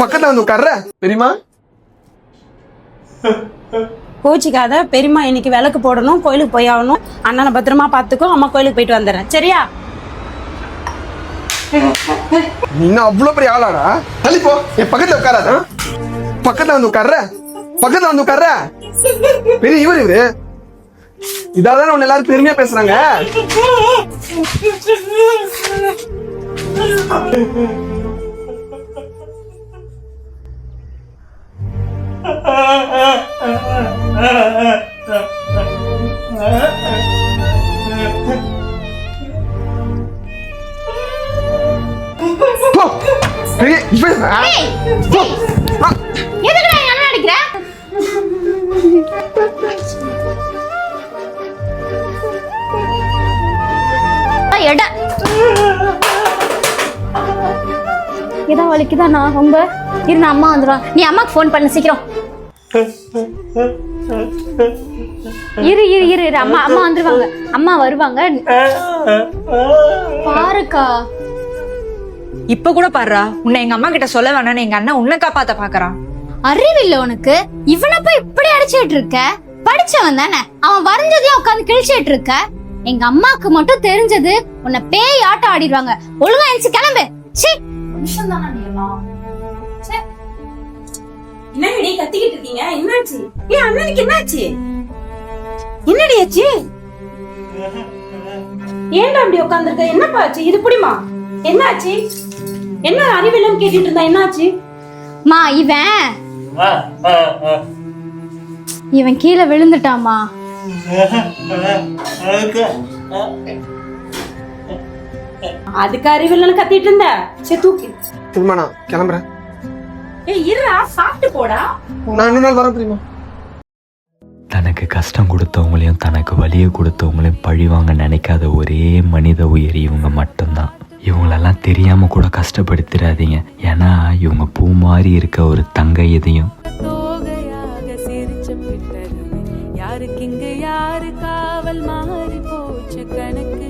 பக்கத்துல வந்து உட்கார்ற? பெரியமா கோச்சிக்காத பெரியம்மா இன்னைக்கு விளக்கு போடணும் கோயிலுக்கு போய் ஆகணும். அண்ணனை பத்திரமா பார்த்துக்கோ அம்மா கோயிலுக்கு போயிட்டு வந்துடுறேன். சரியா? நீ இன்னும் அவ்வளவு பெரிய ஆளாடா? தள்ளி போ. என் பக்கத்துல உட்காராத. பக்கத்துல வந்து உட்கார்ற? பக்கத்துல வந்து உட்கார்ற? பெரிய இவர் இவரு. இதாதானே உன்னை எல்லாரும் பெருமையா பேசுறாங்க? இதா வலிக்குதாண்ணா? ரொம்ப இரு நான் அம்மா வந்துடும் நீ அம்மாக்கு ஃபோன் பண்ண சீக்கிரம். இரு இரு இரு இரு. அம்மா அம்மா வந்துருவாங்க. அம்மா வருவாங்க. பாருக்கா. இப்ப கூட பாருடா. உன்னை எங்க அம்மா கிட்ட சொல்ல வேணாம்னு எங்க அண்ணன் உன்னை காப்பாத்த பாக்குறான். அறிவில்ல உனக்கு? இவனை போய் இப்படி அடிச்சிட்டு இருக்க படிச்சவன் தானே. அவன் வரைஞ்சதையும் உட்காந்து கிழிச்சிட்டு இருக்க எங்க அம்மாக்கு மட்டும் தெரிஞ்சது உன்னை பேய் ஆட்டம் ஆடிடுவாங்க. ஒழுங்கா எழுந்து கிளம்பு. சீ என்னடி கத்திக்கிட்டு இருக்கீங்க? என்னாச்சு? ஏன் அண்ணனுக்கு என்னாச்சு? என்னடி ஆச்சு? ஏன்டா அப்படி உட்காந்துருக்க என்னப்பா ஆச்சு? இது புடிமா? என்னாச்சு? என்ன அறிவில்லைன்னு கேட்டுட்டு இருந்தா? என்னாச்சு? மா இவன். இவன் கீழே விழுந்துட்டாமா அதுக்கு அறிவில்லைன்னு கத்திட்டு இருந்த? சரி தூக்கி. தெரியுமா நான் கிளம்புறேன். ஏய் இருடா சாப்பிட்டு போடா. நான் இன்னொரு நாள் வரேன் தெரியுமா? தனக்கு கஷ்டம் கொடுத்தவங்களையும் தனக்கு வலியை கொடுத்தவங்களையும் பழி வாங்க நினைக்காத ஒரே மனித உயிர் இவங்க மட்டும்தான். இவங்களெல்லாம் தெரியாம கூட கஷ்டப்படுத்திடாதீங்க. ஏன்னா இவங்க பூ மாதிரி இருக்க ஒரு தங்க இதயம் யாருக்கு இங்க யாரு? காவல் மாறி போச்சு கணக்கு.